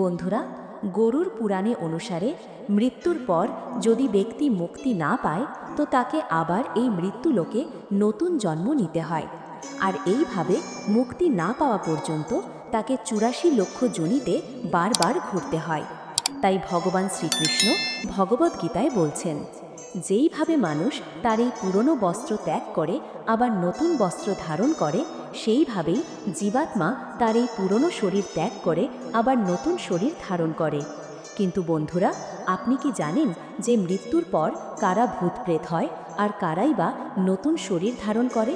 বন্ধুরা, গরুর পুরাণে অনুসারে মৃত্যুর পর যদি ব্যক্তি মুক্তি না পায়, তো তাকে আবার এই মৃত্যুলোকে নতুন জন্ম নিতে হয়। আর এইভাবে মুক্তি না পাওয়া পর্যন্ত তাকে চুরাশি লক্ষ জনিতে বারবার ঘুরতে হয়। তাই ভগবান শ্রীকৃষ্ণ ভগবদ্গীতায় বলছেন, যেইভাবে মানুষ তার এই পুরনো বস্ত্র ত্যাগ করে, আবার নতুন বস্ত্র ধারণ করে সেইভাবেই জীবাত্মা তার এই পুরনো শরীর ত্যাগ করে আবার নতুন শরীর ধারণ করে। কিন্তু বন্ধুরা, আপনি কি জানেন যে মৃত্যুর পর কারা ভূতপ্রেত হয় আর কারাই বা নতুন শরীর ধারণ করে?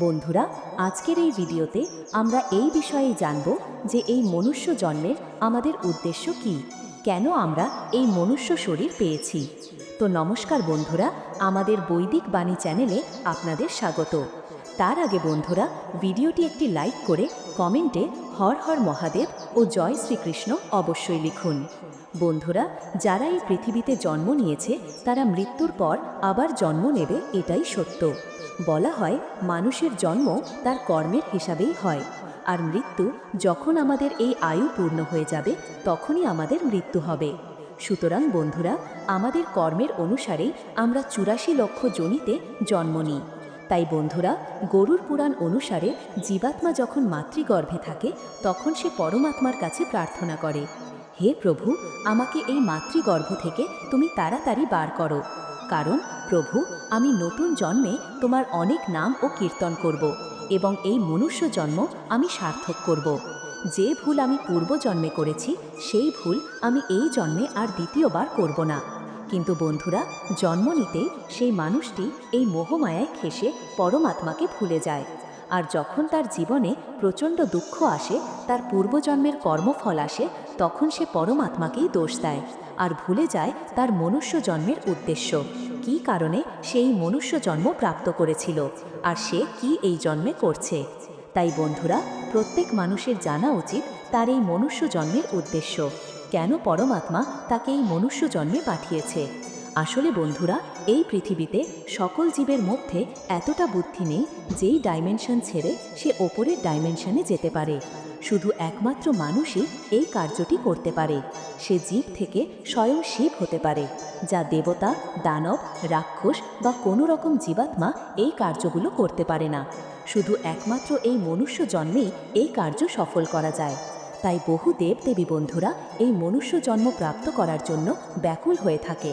বন্ধুরা, আজকের এই ভিডিওতে আমরা এই বিষয়ে জানব যে এই মনুষ্য জন্মের আমাদের উদ্দেশ্য কি? কেন আমরা এই মনুষ্য শরীর পেয়েছি? তো নমস্কার বন্ধুরা, আমাদের বৈদিক বাণী চ্যানেলে আপনাদের স্বাগত। তার আগে বন্ধুরা, ভিডিওটি একটি লাইক করে কমেন্টে হর হর মহাদেব ও জয় শ্রীকৃষ্ণ অবশ্যই লিখুন। বন্ধুরা, যারা এই পৃথিবীতে জন্ম নিয়েছে, তারা মৃত্যুর পর আবার জন্ম নেবে এটাই সত্য। বলা হয়, মানুষের জন্ম তার কর্মের হিসাবেই হয়। আর মৃত্যু যখন আমাদের এই আয়ু পূর্ণ হয়ে যাবে, তখনই আমাদের মৃত্যু হবে। সুতরাং বন্ধুরা, আমাদের কর্মের অনুসারেই আমরা চুরাশি লক্ষ জনিতে জন্ম নিই। তাই বন্ধুরা, গরুর পুরাণ অনুসারে জীবাত্মা যখন মাতৃগর্ভে থাকে, তখন সে পরমাত্মার কাছে প্রার্থনা করে, হে প্রভু, আমাকে এই মাতৃগর্ভ থেকে তুমি তাড়াতাড়ি বার করো। কারণ, প্রভু, আমি নতুন জন্মে তোমার অনেক নাম ও কীর্তন করব এবং এই মনুষ্য জন্ম আমি সার্থক করব। যে ভুল আমি পূর্বজন্মে করেছি, সেই ভুল আমি এই জন্মে আর দ্বিতীয়বার করব না। কিন্তু বন্ধুরা, জন্ম নিতেই সেই মানুষটি এই মোহমায়ায় খেসে পরমাত্মাকে ভুলে যায়। আর যখন তার জীবনে প্রচণ্ড দুঃখ আসে, তার পূর্বজন্মের কর্মফল আসে, তখন সে পরমাত্মাকেই দোষ দেয়। আর ভুলে যায় তার মনুষ্য জন্মের উদ্দেশ্য। কি কারণে সেই মনুষ্য জন্ম প্রাপ্ত করেছিল? আর সে কি এই জন্মে করছে? তাই বন্ধুরা, প্রত্যেক মানুষের জানা উচিত তার এই মনুষ্য জন্মের উদ্দেশ্য। কেন পরমাত্মা তাকে এই মনুষ্য জন্মে পাঠিয়েছে? আসলে বন্ধুরা, এই পৃথিবীতে সকল জীবের মধ্যে এতটা বুদ্ধি নেই যেই ডাইমেনশন ছেড়ে সে ওপরের ডাইমেনশনে যেতে পারে। শুধু একমাত্র মানুষই এই কার্যটি করতে পারে। সে জীব থেকে স্বয়ং শিব হতে পারে, যা দেবতা, দানব, রাক্ষস বা কোনো রকম জীবাত্মা এই কার্যগুলো করতে পারে না। শুধু একমাত্র এই মনুষ্য জন্মেই এই কার্য সফল করা যায়। তাই বহু দেবদেবী বন্ধুরা এই মনুষ্য জন্ম প্রাপ্ত করার জন্য ব্যাকুল হয়ে থাকে।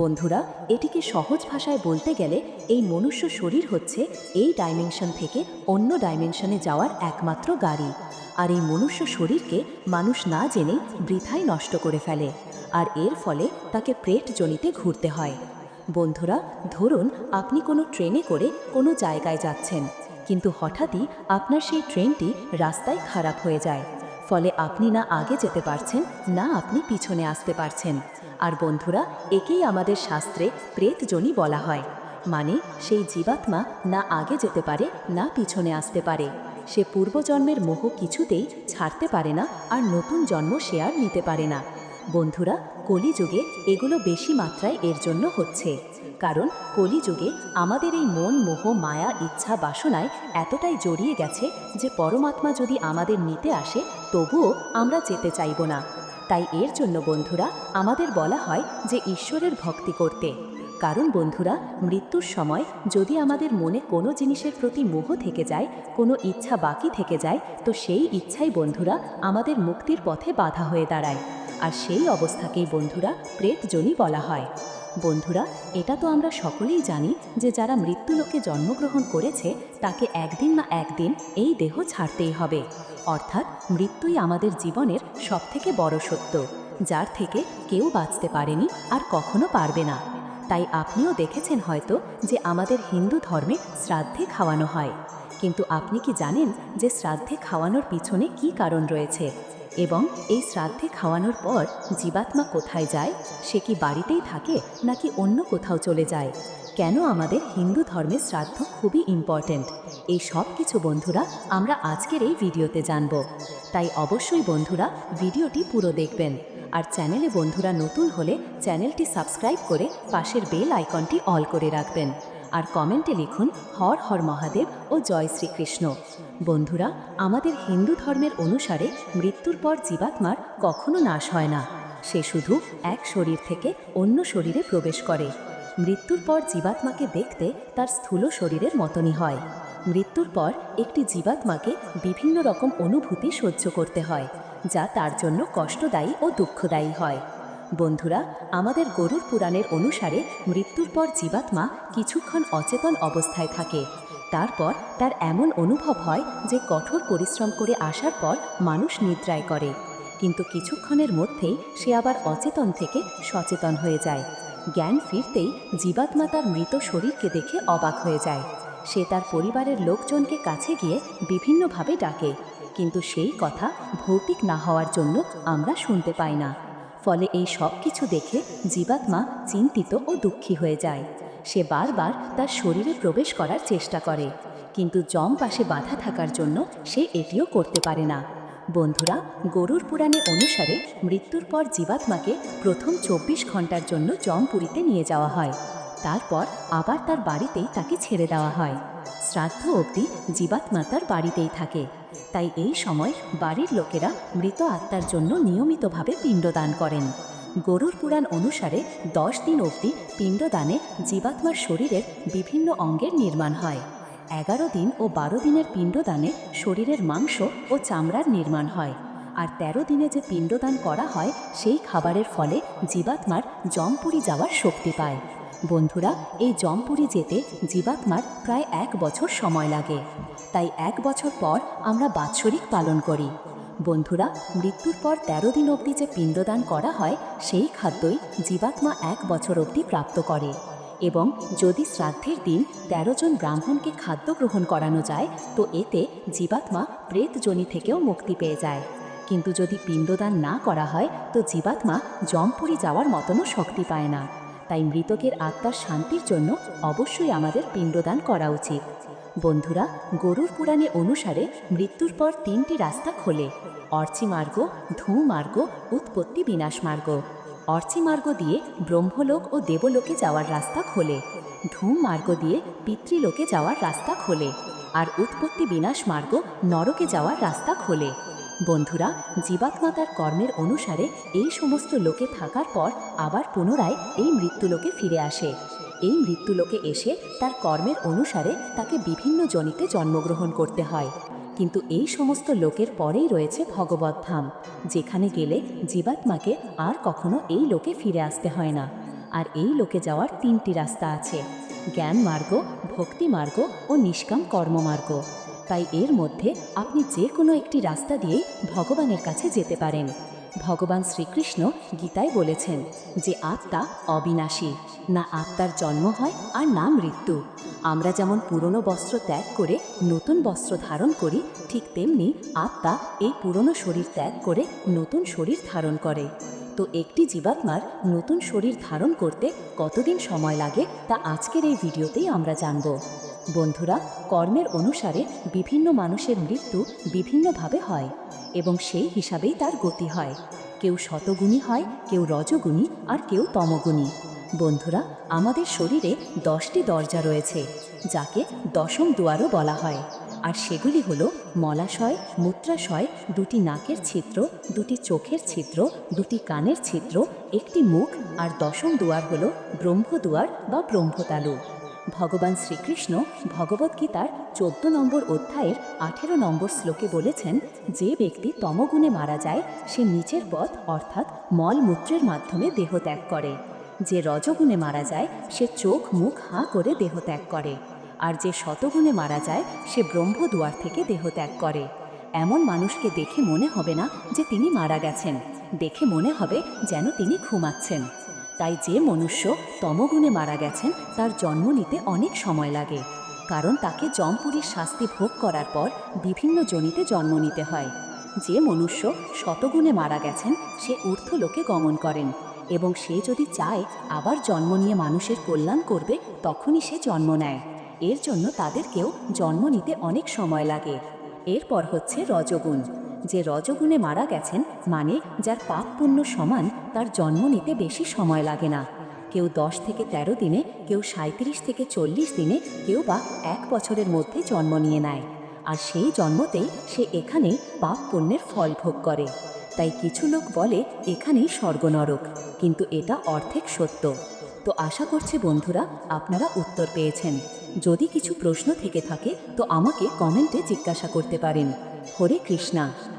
বন্ধুরা, এটিকে সহজ ভাষায় বলতে গেলে এই মনুষ্য শরীর হচ্ছে এই ডাইমেনশন থেকে অন্য ডাইমেনশনে যাওয়ার একমাত্র গাড়ি। আর এই মনুষ্য শরীরকে মানুষ না জেনে বৃথাই নষ্ট করে ফেলে, আর এর ফলে তাকে প্রেট জনিতে ঘুরতে হয়। বন্ধুরা, ধরুন আপনি কোনো ট্রেনে করে কোনো জায়গায় যাচ্ছেন, কিন্তু হঠাৎই আপনার সেই ট্রেনটি রাস্তায় খারাপ হয়ে যায়। ফলে আপনি না আগে যেতে পারছেন, না আপনি পিছনে আসতে পারছেন। আর বন্ধুরা, একেই আমাদের শাস্ত্রে প্রেতজনী বলা হয়। মানে সেই জীবাত্মা না আগে যেতে পারে, না পিছনে আসতে পারে। সে পূর্বজন্মের মোহ কিছুতেই ছাড়তে পারে না আর নতুন জন্ম সে আর নিতে পারে না। বন্ধুরা, কলিযুগে এগুলো বেশি মাত্রায় এর জন্য হচ্ছে। কারণ কলিযুগে আমাদের এই মন, মোহ, মায়া, ইচ্ছা, বাসনায় এতটাই জড়িয়ে গেছে যে পরমাত্মা যদি আমাদের নিতে আসে, তবুও আমরা যেতে চাইব না। তাই এর জন্য বন্ধুরা, আমাদের বলা হয় যে ঈশ্বরের ভক্তি করতে। কারণ বন্ধুরা, মৃত্যুর সময় যদি আমাদের মনে কোনো জিনিসের প্রতি মোহ থেকে যায়, কোনো ইচ্ছা বাকি থেকে যায়, তো সেই ইচ্ছাই বন্ধুরা আমাদের মুক্তির পথে বাধা হয়ে দাঁড়ায়। আর সেই অবস্থাকেই বন্ধুরা প্রেতজনী বলা হয়। বন্ধুরা, এটা তো আমরা সকলেই জানি যে যারা মৃত্যুলোকে জন্মগ্রহণ করেছে, তাকে একদিন না একদিন এই দেহ ছাড়তেই হবে। অর্থাৎ মৃত্যুই আমাদের জীবনের সবথেকে বড় সত্য, যার থেকে কেউ বাঁচতে পারেনি আর কখনো পারবে না। তাই আপনিও দেখেছেন হয়তো যে আমাদের হিন্দু ধর্মে শ্রাদ্ধে খাওয়ানো হয়। কিন্তু আপনি কি জানেন যে শ্রাদ্ধে খাওয়ানোর পিছনে কি কারণ রয়েছে? এবং এই শ্রাদ্ধে খাওয়ানোর পর জীবাত্মা কোথায় যায়, সে কি বাড়িতেই থাকে, নাকি অন্য কোথাও চলে যায়? কেন আমাদের হিন্দু ধর্মের শ্রাদ্ধ খুবই ইম্পর্ট্যান্ট এই সব কিছু বন্ধুরা আমরা আজকের এই ভিডিওতে জানব। তাই অবশ্যই বন্ধুরা ভিডিওটি পুরো দেখবেন। আর চ্যানেলে বন্ধুরা নতুন হলে চ্যানেলটি সাবস্ক্রাইব করে পাশের বেল আইকনটি অল করে রাখবেন। আর কমেন্টে লিখুন হর হর মহাদেব ও জয় শ্রীকৃষ্ণ। বন্ধুরা, আমাদের হিন্দু ধর্মের অনুসারে মৃত্যুর পর জীবাত্মার কখনো নাশ হয় না। সে শুধু এক শরীর থেকে অন্য শরীরে প্রবেশ করে। মৃত্যুর পর জীবাত্মাকে দেখতে তার স্থূল শরীরের মতনই হয়। মৃত্যুর পর একটি জীবাত্মাকে বিভিন্ন রকম অনুভূতি সহ্য করতে হয়, যা তার জন্য কষ্টদায়ী ও দুঃখদায়ী হয়। বন্ধুরা, আমাদের গরুর পুরাণের অনুসারে মৃত্যুর পর জীবাত্মা কিছুক্ষণ অচেতন অবস্থায় থাকে। তারপর তার এমন অনুভব হয় যে কঠোর পরিশ্রম করে আসার পর মানুষ নিদ্রায় করে। কিন্তু কিছুক্ষণের মধ্যেই সে আবার অচেতন থেকে সচেতন হয়ে যায়। জ্ঞান ফিরতেই জীবাত্মা তার মৃত শরীরকে দেখে অবাক হয়ে যায়। সে তার পরিবারের লোকজনকে কাছে গিয়ে বিভিন্নভাবে ডাকে। কিন্তু সেই কথা ভৌতিক না হওয়ার জন্য আমরা শুনতে পাই না। ফলে এই সব কিছু দেখে জীবাত্মা চিন্তিত ও দুঃখী হয়ে যায়। সে বারবার তার শরীরে প্রবেশ করার চেষ্টা করে, কিন্তু জম পাশে বাধা থাকার জন্য সে এটিও করতে পারে না। বন্ধুরা, গরুর পুরাণে অনুসারে মৃত্যুর পর জীবাত্মাকে প্রথম চব্বিশ ঘণ্টার জন্য জমপুরীতে নিয়ে যাওয়া হয়। তারপর আবার তার বাড়িতেই তাকে ছেড়ে দেওয়া হয়। শ্রাদ্ধ অবধি জীবাত্মা তার বাড়িতেই থাকে। তাই এই সময় বাড়ির লোকেরা মৃত আত্মার জন্য নিয়মিতভাবে পিণ্ডদান করেন। গরুর পুরাণ অনুসারে দশ দিন অবধি পিণ্ডদানে জীবাত্মার শরীরের বিভিন্ন অঙ্গের নির্মাণ হয়। এগারো দিন ও বারো দিনের পিণ্ডদানে শরীরের মাংস ও চামড়ার নির্মাণ হয়। আর তেরো দিনে যে পিণ্ডদান করা হয়, সেই খাবারের ফলে জীবাত্মার জমপুরি যাওয়ার শক্তি পায়। বন্ধুরা, এই জমপুরি যেতে জীবাত্মার প্রায় এক বছর সময় লাগে। তাই এক বছর পর আমরা বাৎসরিক পালন করি। বন্ধুরা, মৃত্যুর পর তেরো দিন অবধি যে পিণ্ডদান করা হয়, সেই খাদ্যই জীবাত্মা এক বছর অবধি প্রাপ্ত করে। এবং যদি শ্রাদ্ধের দিন তেরো জন ব্রাহ্মণকে খাদ্য গ্রহণ করানো যায়, তো এতে জীবাত্মা প্রেতজনি থেকেও মুক্তি পেয়ে যায়। কিন্তু যদি পিণ্ডদান না করা হয়, তো জীবাত্মা জমপুরি যাওয়ার মতনও শক্তি পায় না। তাই মৃতকের আত্মার শান্তির জন্য অবশ্যই আমাদের পিণ্ডদান করা উচিত। বন্ধুরা, গরুর পুরাণে অনুসারে মৃত্যুর পর তিনটি রাস্তা খোলে। অর্চিমার্গ ধূমার্গ উৎপত্তি বিনাশ মার্গ। অর্চিমার্গ দিয়ে ব্রহ্মলোক ও দেবলোকে যাওয়ার রাস্তা খোলে। ধূম মার্গ দিয়ে পিতৃলোকে যাওয়ার রাস্তা খোলে। আর উৎপত্তি বিনাশ মার্গ নরকে যাওয়ার রাস্তা খোলে। বন্ধুরা জীবাত্মা তার কর্মের অনুসারে এই সমস্ত লোকে থাকার পর আবার পুনরায় এই মৃত্যুলোকে ফিরে আসে। এই মৃত্যুলোকে এসে তার কর্মের অনুসারে তাকে বিভিন্ন জনিতে জন্মগ্রহণ করতে হয়। কিন্তু এই সমস্ত লোকের পরেই রয়েছে ভগবত ধাম, যেখানে গেলে জীবাত্মাকে আর কখনো এই লোকে ফিরে আসতে হয় না। আর এই লোকে যাওয়ার তিনটি রাস্তা আছে জ্ঞান মার্গ ভক্তি মার্গ ও নিষ্কাম কর্মমার্গ। তাই এর মধ্যে আপনি যে কোনো একটি রাস্তা দিয়েই ভগবানের কাছে যেতে পারেন। ভগবান শ্রীকৃষ্ণ গীতায় বলেছেন যে আত্মা অবিনাশী, না আত্মার জন্ম হয় আর না মৃত্যু। আমরা যেমন পুরনো বস্ত্র ত্যাগ করে নতুন বস্ত্র ধারণ করি, ঠিক তেমনি আত্মা এই পুরনো শরীর ত্যাগ করে নতুন শরীর ধারণ করে। তো একটি জীবাত্মার নতুন শরীর ধারণ করতে কতদিন সময় লাগে তা আজকের এই ভিডিওতেই আমরা জানব। বন্ধুরা, কর্মের অনুসারে বিভিন্ন মানুষের মৃত্যু বিভিন্নভাবে হয় এবং সেই হিসাবেই তার গতি হয়। কেউ শতগুণী হয়, কেউ রজগুণী আর কেউ তমগুণী। বন্ধুরা, আমাদের শরীরে দশটি দরজা রয়েছে, যাকে দশম দুয়ারও বলা হয়। আর সেগুলি হল মলাশয়, মূত্রাশয়, দুটি নাকের ছিদ্র, দুটি চোখের ছিদ্র, দুটি কানের ছিদ্র, একটি মুখ আর দশম দুয়ার হল ব্রহ্মদুয়ার বা ব্রহ্মতালু। ভগবান শ্রীকৃষ্ণ ভগবদ্গীতার চোদ্দ নম্বর অধ্যায়ের আঠেরো নম্বর শ্লোকে বলেছেন, যে ব্যক্তি তমগুণে মারা যায়, সে নিচের পথ, অর্থাৎ মলমূত্রের মাধ্যমে দেহ ত্যাগ করে। যে রজগুণে মারা যায়, সে চোখ, মুখ, হাঁ করে দেহ ত্যাগ করে। আর যে শতগুণে মারা যায়, সে ব্রহ্মদুয়ার থেকে দেহ ত্যাগ করে। এমন মানুষকে দেখে মনে হবে না যে তিনি মারা গেছেন। দেখে মনে হবে যেন তিনি ঘুমাচ্ছেন। তাই যে মনুষ্য তমগুণে মারা গেছেন, তার জন্ম নিতে অনেক সময় লাগে। কারণ তাকে জমপুরীর শাস্তি ভোগ করার পর বিভিন্ন জনিতে জন্ম নিতে হয়। যে মনুষ্য শতগুণে মারা গেছেন, সে ঊর্ধ্বলোকে গমন করেন এবং সে যদি চায় আবার জন্ম নিয়ে মানুষের কল্যাণ করবে, তখনই সে জন্ম নেয়। এর জন্য তাদেরকেও জন্ম নিতে অনেক সময় লাগে। এরপর হচ্ছে রজগুণ। যে রজগুণে মারা গেছেন মানে যার পাপ পুণ্য সমান, তার জন্ম নিতে বেশি সময় লাগে না। কেউ দশ থেকে তেরো দিনে, কেউ সাঁত্রিশ থেকে চল্লিশ দিনে, কেউ বা এক বছরের মধ্যে জন্ম নিয়ে নেয়। আর সেই জন্মতেই সে এখানেই পাপ পুণ্যের ফল ভোগ করে। তাই কিছু লোক বলে, এখানেই স্বর্গনরক কিন্তু এটা অর্ধেক সত্য। তো আশা করছি বন্ধুরা, আপনারা উত্তর পেয়েছেন। যদি কিছু প্রশ্ন থেকে থাকে, তো আমাকে কমেন্টে জিজ্ঞাসা করতে পারেন। হরে কৃষ্ণা।